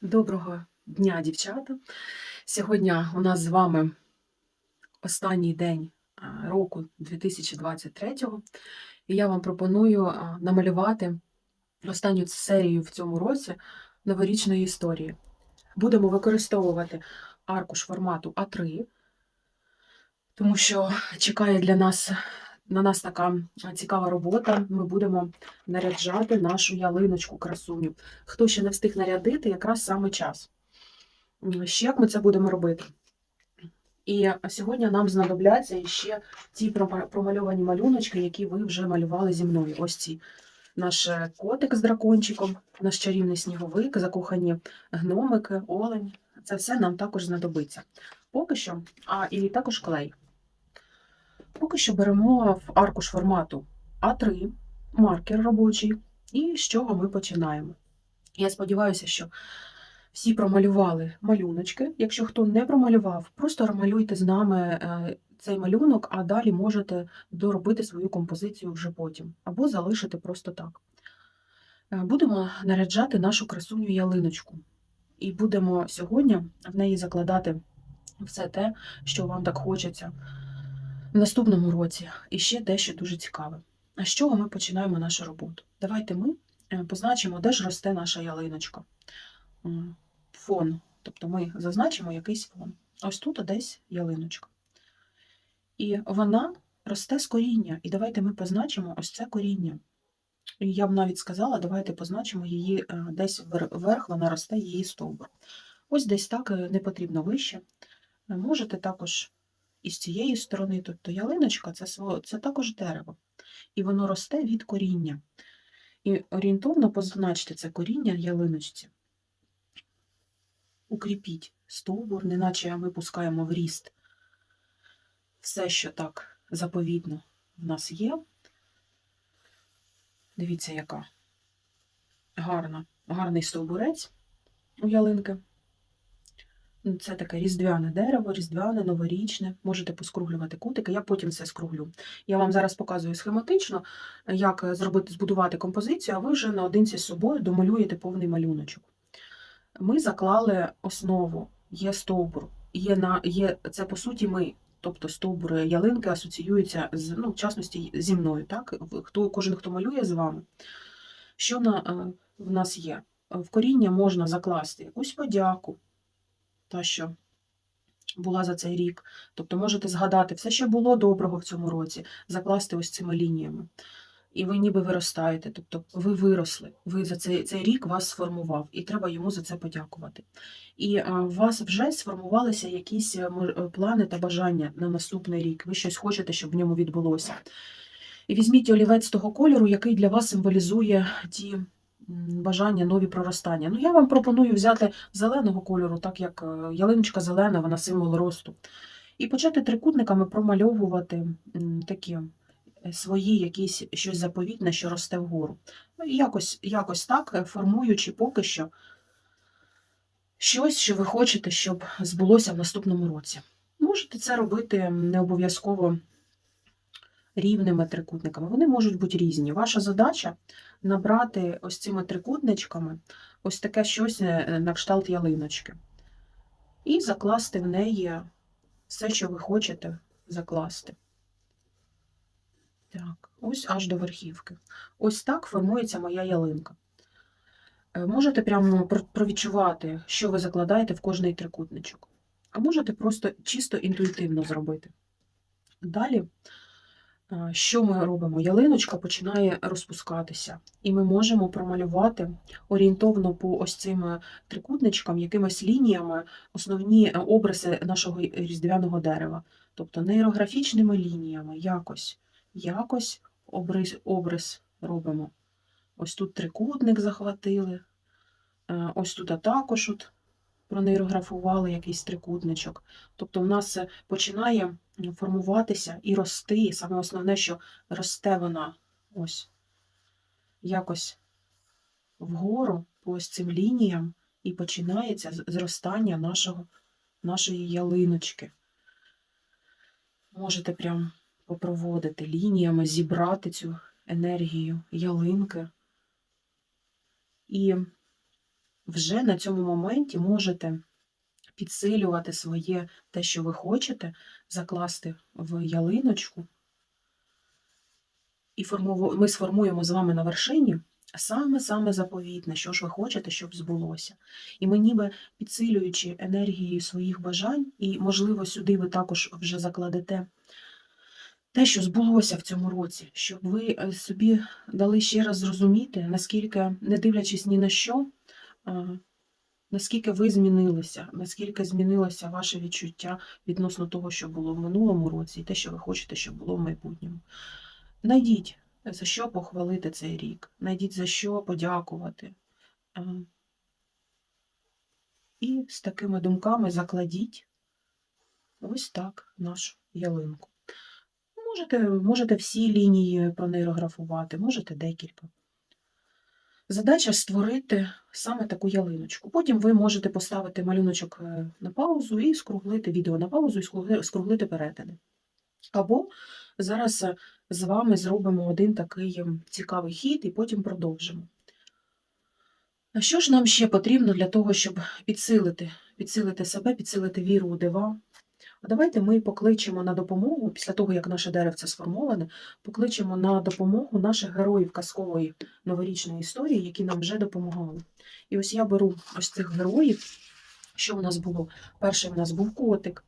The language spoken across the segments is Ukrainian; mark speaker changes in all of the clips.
Speaker 1: Доброго дня, дівчата. Сьогодні у нас з вами останній день року 2023 і я вам пропоную намалювати останню серію в цьому році новорічної історії. Будемо використовувати аркуш формату А3, тому що чекає для нас на нас така цікава робота. Ми будемо наряджати нашу ялиночку красуню. Хто ще не встиг нарядити, якраз саме час. Ще як ми це будемо робити? І сьогодні нам знадобляться ще ті промальовані малюночки, які ви вже малювали зі мною. Ось ці. Наш е, котик з дракончиком, наш чарівний сніговик, закохані гномики, олень. Це все нам також знадобиться. Поки що, а і також клей. Поки що беремо в аркуш формату А3, маркер робочий, і з чого ми починаємо. Я сподіваюся, що всі промалювали малюночки. Якщо хто не промалював, просто малюйте з нами е, цей малюнок, а далі можете доробити свою композицію вже потім, або залишити просто так. Е, Будемо наряджати нашу красуню ялиночку. І будемо сьогодні в неї закладати все те, що вам так хочеться в наступному році. І ще дещо дуже цікаве. А з чого ми починаємо нашу роботу? Давайте ми е, позначимо, де ж росте наша ялиночка. Фон. Тобто ми зазначимо якийсь фон. Ось тут десь ялиночка. І вона росте з коріння. І давайте ми позначимо ось це коріння. І я б навіть сказала, давайте позначимо її е, десь вверх, вона росте її стовбур. Ось десь так е, не потрібно вище. Е, Можете також і з цієї сторони, тобто ялиночка це, це також дерево. І воно росте від коріння. І орієнтовно позначте це коріння ялиночці. Укріпіть стовбур, неначе ми пускаємо в ріст все, що так заповідно в нас є. Дивіться, яка гарна, гарний стовбурець у ялинки. Ну, Це таке різдвяне дерево, різдвяне, новорічне. Можете поскруглювати кутики, я потім це скруглю. Я вам зараз показую схематично, як зробити, збудувати композицію, а ви вже наодинці з собою домалюєте повний малюночок. Ми заклали основу, є стовбур, є на, є, це по суті ми. Тобто стовбури ялинки асоціюються з, ну, в частності зі мною, так? Хто, кожен, хто малює з вами. Що на, е, в нас є? В коріння можна закласти якусь подяку, та, що була за цей рік. Тобто можете згадати все, що було доброго в цьому році, закласти ось цими лініями. І ви ніби виростаєте, тобто ви виросли, ви за цей, цей рік вас сформував, і треба йому за це подякувати. І а, у вас вже сформувалися якісь е, е, плани та бажання на наступний рік. Ви щось хочете, щоб в ньому відбулося. І візьміть олівець того кольору, який для вас символізує ті бажання, нові проростання. Ну, я вам пропоную взяти зеленого кольору, так як е, ялиночка зелена, вона символ росту. І почати трикутниками промальовувати такі е, свої якісь щось заповітне, що росте вгору. Ну, якось, якось так, е, формуючи поки що щось, що ви хочете, щоб збулося в наступному році. Можете це робити не обов'язково рівними трикутниками. Вони можуть бути різні. Ваша задача набрати ось цими трикутничками ось таке щось е, на кшталт ялиночки. І закласти в неї все, що ви хочете закласти. Так, ось аж до верхівки. Ось так формується моя ялинка. Е, Можете прямо провідчувати, що ви закладаєте в кожний трикутничок. А можете просто чисто інтуїтивно зробити. Далі, е, що ми робимо? Ялиночка починає розпускатися, і ми можемо промалювати орієнтовно по ось цим е, трикутничкам, якимись лініями основні е, образи нашого різдвяного дерева. Тобто нейрографічними лініями, якось, якось обрис, обрис робимо. Ось тут трикутник захватили, е, ось тут також от пронейрографували якийсь трикутничок. Тобто в нас е, починає формуватися і рости. і Саме основне, що росте вона ось якось вгору по ось цим лініям, і починається зростання нашого, нашої ялиночки. Можете прям попроводити лініями, зібрати цю енергію ялинки. І вже на цьому моменті можете підсилювати своє те, що ви хочете, закласти в ялиночку. І ми сформуємо з вами на вершині саме-саме заповітне, що ж ви хочете, щоб збулося. І ми ніби підсилюючи енергією своїх бажань, і, можливо, сюди ви також вже закладете те, що збулося в цьому році, щоб ви е, собі дали ще раз зрозуміти, наскільки, не дивлячись ні на що, наскільки ви змінилися, наскільки змінилося ваше відчуття відносно того, що було в минулому році, і те, що ви хочете, щоб було в майбутньому. Найдіть, за що похвалити цей рік, найдіть за що подякувати. І з такими думками закладіть ось так нашу ялинку. Можете, можете всі лінії пронейрографувати, можете декілька. Задача створити саме таку ялиночку. Потім ви можете поставити малюночок е, на паузу і скруглити відео на паузу і скруглити перетини. Або зараз е, з вами зробимо один такий ем, цікавий хід і потім продовжимо. Що ж нам ще потрібно для того, щоб підсилити, підсилити себе, підсилити віру у дива? А Давайте ми покличемо на допомогу, після того, як наше деревце сформоване, покличемо на допомогу наших героїв казкової новорічної історії, які нам вже допомагали. І ось я беру ось цих героїв. Що у нас було? Перший у нас був котик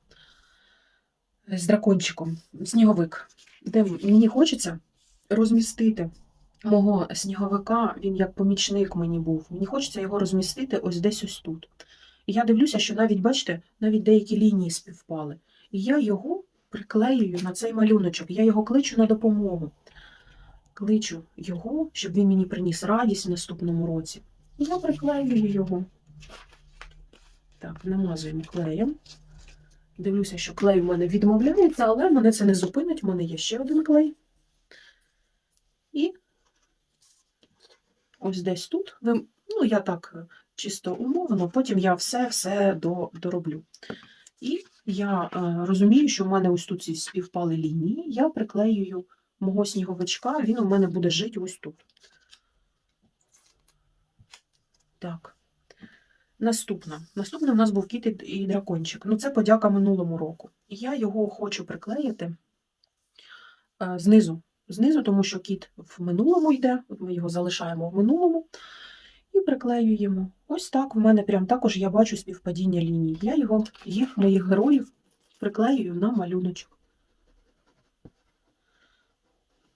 Speaker 1: з дракончиком, сніговик, де мені хочеться розмістити мого сніговика, він як помічник мені був. Мені хочеться його розмістити ось десь ось тут. І я дивлюся, що навіть, бачите, навіть деякі лінії співпали. І я його приклеюю на цей малюночок, я його кличу на допомогу. Кличу його, щоб він мені приніс радість в наступному році. І я приклеюю його. Так, намазуємо клеєм. Дивлюся, що клей в мене відмовляється, але мене це не зупинить, в мене є ще один клей. І ось десь тут. Ну, я так чисто умовно, потім я все-все дороблю. І я е, розумію, що в мене ось тут ці співпали лінії. Я приклеюю мого сніговичка, він у мене буде жити ось тут. Так. Наступна. Наступний у нас був кіт і- дракончик. Ну, це подяка минулому року. І я його хочу приклеїти е, знизу. Знизу, тому що кіт в минулому йде, ми його залишаємо в минулому і приклеюємо. Ось так. В мене прям також я бачу співпадіння ліній. Я його, їх, моїх героїв, приклеюю на малюночок.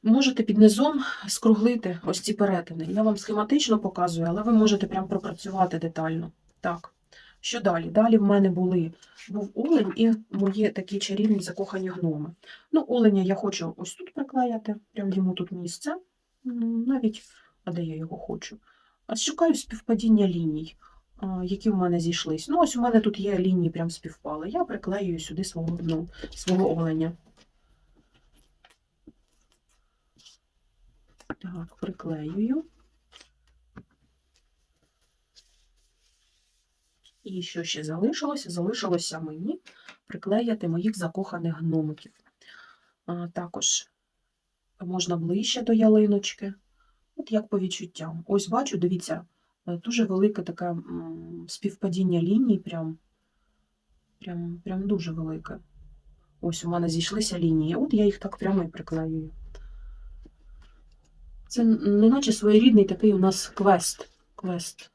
Speaker 1: Можете під низом скруглити ось ці перетини. Я вам схематично показую, але ви можете прям пропрацювати детально. Так, що далі? Далі в мене були, був олень і мої такі чарівні закохані гноми. Ну, оленя я хочу ось тут приклеяти, прям йому тут місце. Навіть, а де я його хочу? Шукаю співпадіння ліній, які в мене зійшлись. Ну, ось у мене тут є лінії, прям співпали. Я приклеюю сюди свого, ну, свого оленя. Так, приклеюю. І що ще залишилося? Залишилося мені приклеяти моїх закоханих гномиків. А, також можна ближче до ялиночки. От як по відчуттям. Ось бачу, дивіться, е, дуже велике таке співпадіння ліній, прям, прям, прям дуже велике. Ось у мене зійшлися лінії. От я їх так прямо і приклеюю. Це неначе своєрідний такий у нас квест. квест.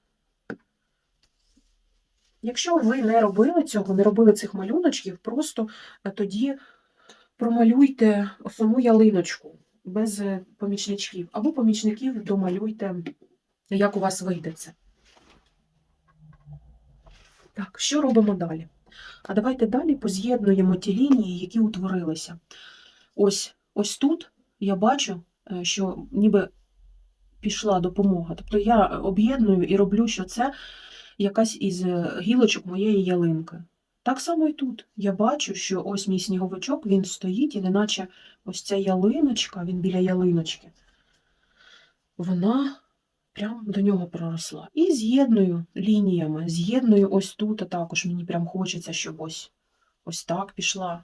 Speaker 1: Якщо ви не робили цього, не робили цих малюночків, просто е, тоді промалюйте саму ялиночку без е, помічничків. Або помічників домалюйте, як у вас вийде це. Так, що робимо далі? А давайте далі поз'єднуємо ті лінії, які утворилися. Ось, ось тут я бачу, е, що ніби пішла допомога. Тобто я об'єдную і роблю, що це якась із е, гілочок моєї ялинки. Так само і тут. Я бачу, що ось мій сніговичок, він стоїть, і неначе ось ця ялиночка, він біля ялиночки, вона прям до нього проросла. І з'єдную лініями, з'єдную ось тут, а також мені прям хочеться, щоб ось, ось так пішла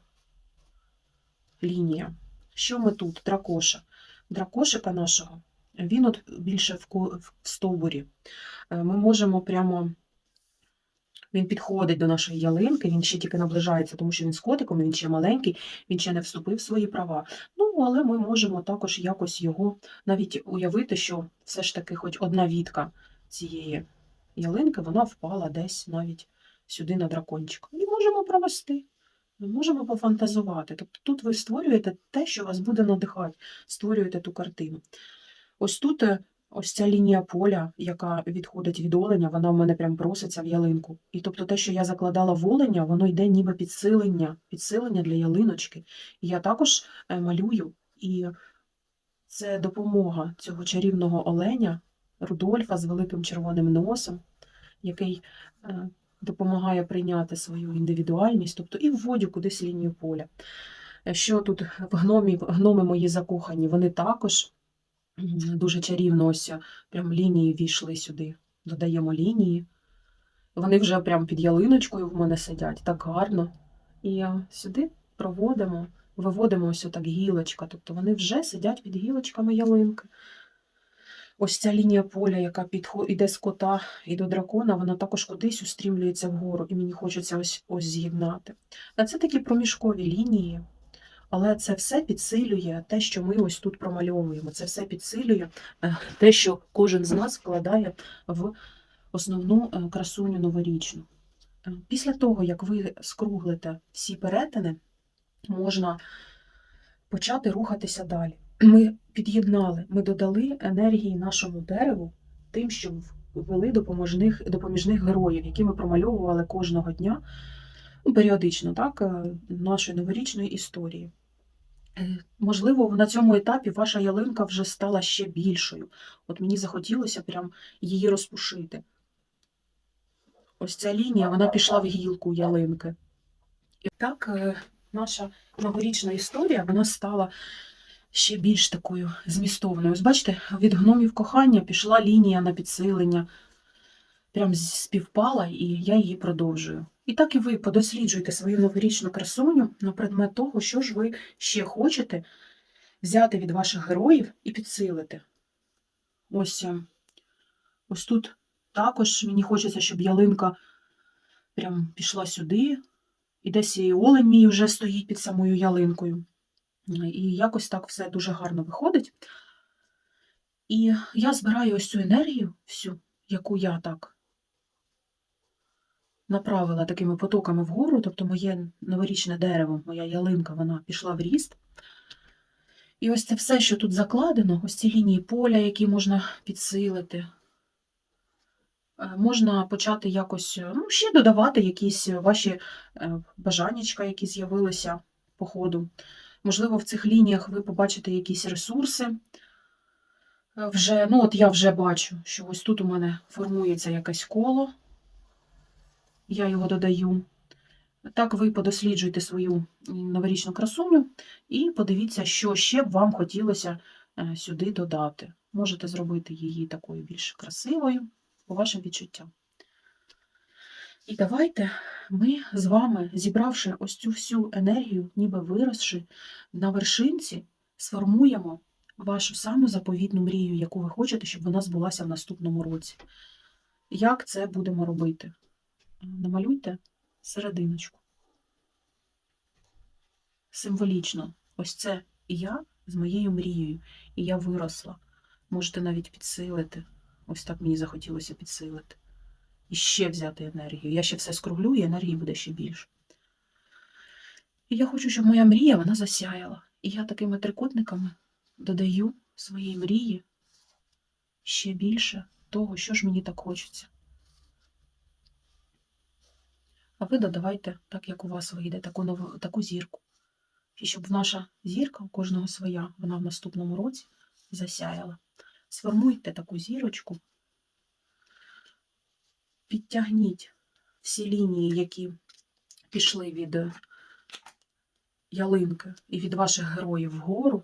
Speaker 1: лінія. Що ми тут? Дракоша. Дракошика нашого він от більше в стовбурі. Е, Ми можемо прямо. Він підходить до нашої ялинки, він ще тільки наближається, тому що він з котиком, він ще маленький, він ще не вступив в свої права. Ну, але ми можемо також якось його навіть уявити, що все ж таки хоч одна вітка цієї ялинки, вона впала десь навіть сюди на дракончика. І можемо провести. Ми можемо пофантазувати. Тобто тут ви створюєте те, що вас буде надихати, створюєте ту картину. Ось тут е, ось ця лінія поля, яка відходить від оленя, вона в мене прям проситься в ялинку. І тобто те, що я закладала в оленя, воно йде ніби підсилення, підсилення для ялиночки. І я також е, малюю, і це допомога цього чарівного оленя, Рудольфа з великим червоним носом, який е, допомагає прийняти свою індивідуальність, тобто і вводю кудись лінію поля. Е, Що тут в гномі, гноми мої закохані, вони також дуже чарівно ось е, прям лінії війшли сюди. Додаємо лінії. Вони вже прям під ялиночкою в мене сидять, так гарно. І е, сюди проводимо, виводимо ось так гілочка. Тобто вони вже сидять під гілочками ялинки. Ось ця лінія поля, яка підхо- іде з кота і до дракона, вона також кудись устрімлюється вгору, і мені хочеться ось ось з'єднати. А це такі проміжкові лінії, але це все підсилює те, що ми ось тут промальовуємо. Це все підсилює е, те, що кожен з нас вкладає в основну е, красуню новорічну. Е, Після того, як ви скруглите всі перетини, можна почати рухатися далі. Ми під'єднали, ми додали енергії нашому дереву тим, що ввели допоможних, допоміжних героїв, які ми промальовували кожного дня, періодично, так, е, нашої новорічної історії. Е, Можливо, на цьому етапі ваша ялинка вже стала ще більшою. От мені захотілося прям її розпушити. Ось ця лінія, вона пішла в гілку ялинки. І так е, наша новорічна історія вона стала ще більш такою змістовною. Ось бачите, від гномів кохання пішла лінія на підсилення, прям співпала, і я її продовжую. І так і ви подосліджуйте свою новорічну красуню на предмет того, що ж ви ще хочете взяти від ваших героїв і підсилити. Ось, е, ось тут також мені хочеться, щоб ялинка прям пішла сюди, і десь і олень мій вже стоїть під самою ялинкою. І якось так все дуже гарно виходить. І я збираю ось цю енергію, всю, яку я так направила такими потоками вгору, тобто моє новорічне дерево, моя ялинка, вона пішла в ріст. І ось це все, що тут закладено, ось ці лінії поля, які можна підсилити. Е, Можна почати якось е, ну, ще додавати якісь ваші е, бажаннячка, які з'явилися по ходу. Можливо, в цих лініях ви побачите якісь ресурси. Вже, ну, от я вже бачу, що ось тут у мене формується якесь коло. Я його додаю. Так ви подосліджуйте свою новорічну красуню і подивіться, що ще б вам хотілося е, сюди додати. Можете зробити її такою більш красивою, по вашим відчуттям. І давайте ми з вами, зібравши ось цю всю енергію, ніби виросши на вершинці, сформуємо вашу саму заповітну мрію, яку ви хочете, щоб вона збулася в наступному році. Як це будемо робити? Намалюйте серединочку. Символічно. Ось це я з моєю мрією, і я виросла. Можете навіть підсилити. Ось так мені захотілося підсилити. І ще взяти енергію. Я ще все скруглю, і енергії буде ще більше. І я хочу, щоб моя мрія вона засяяла. І я такими трикутниками додаю своїй мрії ще більше того, що ж мені так хочеться. А ви додавайте, так як у вас вийде, таку, нову, таку зірку. І щоб наша зірка, у кожного своя, вона в наступному році засяяла. Сформуйте таку зірочку, підтягніть всі лінії, які пішли від е, ялинки і від ваших героїв вгору.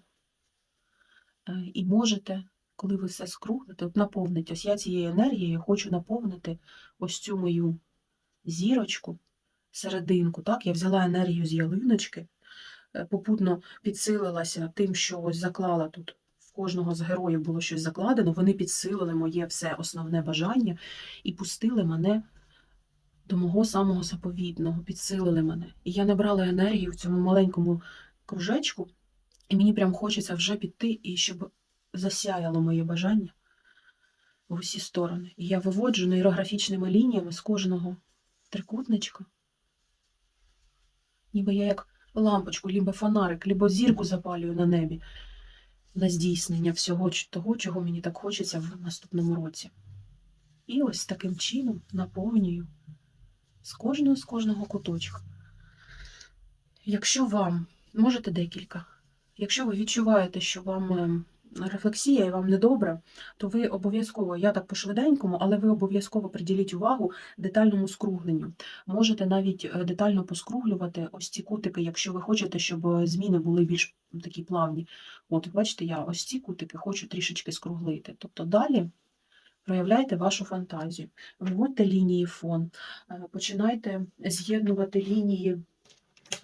Speaker 1: Е, І можете, коли ви все скруглите, от наповнити. Ось я цією енергією хочу наповнити ось цю мою зірочку, серединку. Так, я взяла енергію з ялиночки, е, попутно підсилилася тим, що ось заклала тут в кожного з героїв було щось закладено, вони підсилили моє все основне бажання і пустили мене до мого самого заповідного, підсилили мене. І я набрала енергію в цьому маленькому кружечку, і мені прям хочеться вже піти, і щоб засяяло моє бажання в усі сторони. І я виводжу нейрографічними лініями з кожного трикутничка. Ніби я як лампочку, либо фонарик, либо зірку запалюю на небі на здійснення всього того, чого мені так хочеться в наступному році. І ось таким чином наповнюю з кожного з кожного куточка. Якщо вам, можете декілька, якщо ви відчуваєте, що вам ем, рефлексія і вам недобре, то ви обов'язково, я так по-швиденькому, але ви обов'язково приділіть увагу детальному скругленню. Можете навіть е, детально поскруглювати ось ці кутики, якщо ви хочете, щоб е, зміни були більш такі плавні. От, бачите, я ось ці кутики хочу трішечки скруглити. Тобто далі проявляйте вашу фантазію, виводьте лінії фон, е, починайте з'єднувати лінії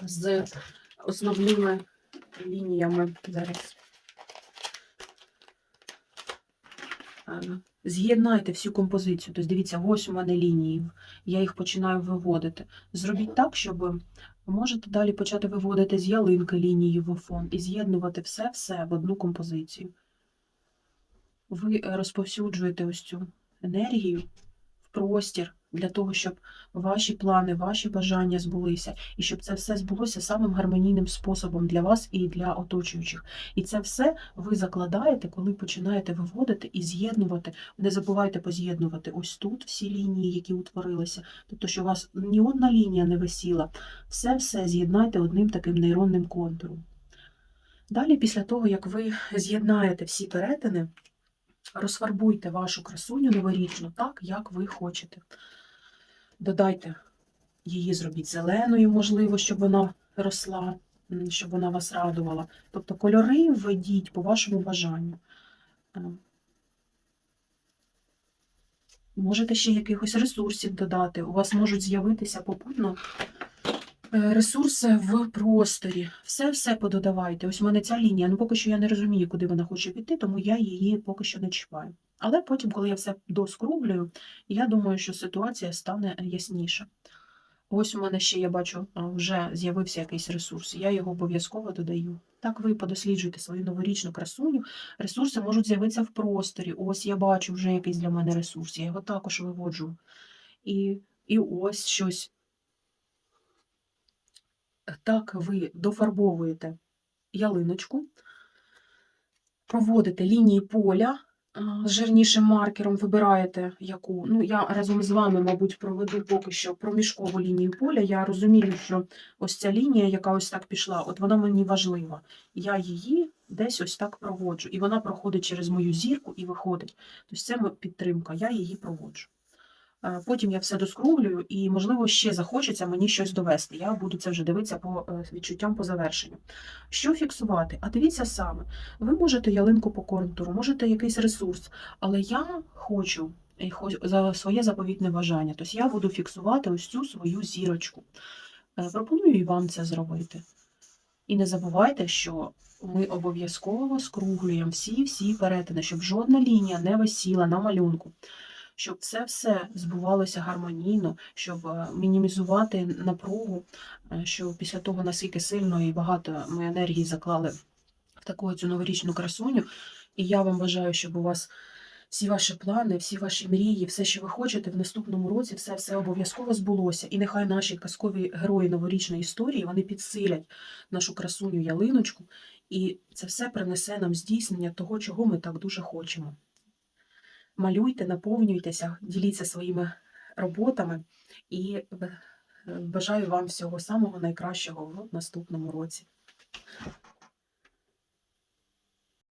Speaker 1: з основними лініями. Зараз. З'єднайте всю композицію. Тобто, дивіться, ось у мене лінії, я їх починаю виводити. Зробіть так, щоб можете далі почати виводити з ялинки лінії в фон і з'єднувати все-все в одну композицію. Ви е, розповсюджуєте ось цю енергію в простір для того, щоб ваші плани, ваші бажання збулися, і щоб це все збулося самим гармонійним способом для вас і для оточуючих. І це все ви закладаєте, коли починаєте виводити і з'єднувати. Не забувайте поз'єднувати ось тут всі лінії, які утворилися. Тобто, що у вас ні одна лінія не висіла. Все-все з'єднайте одним таким нейронним контуром. Далі, після того, як ви з'єднаєте всі перетини, розфарбуйте вашу красуню новорічну так, як ви хочете. Додайте її, зробіть зеленою, можливо, щоб вона росла, щоб вона вас радувала. Тобто кольори введіть по вашому бажанню. Е, Можете ще якихось ресурсів додати. У вас можуть з'явитися попутно е, ресурси в просторі. Все-все пододавайте. Ось у мене ця лінія. Ну, поки що я не розумію, куди вона хоче піти, тому я її поки що не чіпаю. Але потім, коли я все доскруглюю, я думаю, що ситуація стане ясніша. Ось у мене ще я бачу, вже з'явився якийсь ресурс. Я його обов'язково додаю. Так ви подосліджуєте свою новорічну красуню. Ресурси можуть з'явитися в просторі. Ось я бачу вже якийсь для мене ресурс. Я його також виводжу. І, і ось щось. Так ви дофарбовуєте ялиночку, проводите лінії поля жирнішим маркером, вибираєте яку. Ну, я разом з вами, мабуть, проведу поки що проміжкову лінію поля. Я розумію, що ось ця лінія, яка ось так пішла, от вона мені важлива. Я її десь ось так проводжу. І вона проходить через мою зірку і виходить. Тобто це підтримка, я її проводжу. Е, Потім я все доскруглюю і, можливо, ще захочеться мені щось довести. Я буду це вже дивитися по е, відчуттям по завершенню. Що фіксувати? А дивіться саме. Ви можете ялинку по контуру, можете якийсь ресурс, але я хочу за своє заповітне бажання. Тобто я буду фіксувати ось цю свою зірочку. Е, Пропоную і вам це зробити. І не забувайте, що ми обов'язково скруглюємо всі-всі перетини, щоб жодна лінія не висіла на малюнку, щоб це все збувалося гармонійно, щоб е, мінімізувати напругу, е, що після того, наскільки сильно і багато ми енергії заклали в таку цю новорічну красуню. І я вам бажаю, щоб у вас всі ваші плани, всі ваші мрії, все, що ви хочете в наступному році, все все обов'язково збулося. І нехай наші казкові герої новорічної історії вони підсилять нашу красуню ялиночку, і це все принесе нам здійснення того, чого ми так дуже хочемо. Малюйте, наповнюйтеся, діліться своїми роботами і е, бажаю вам всього самого найкращого в наступному році.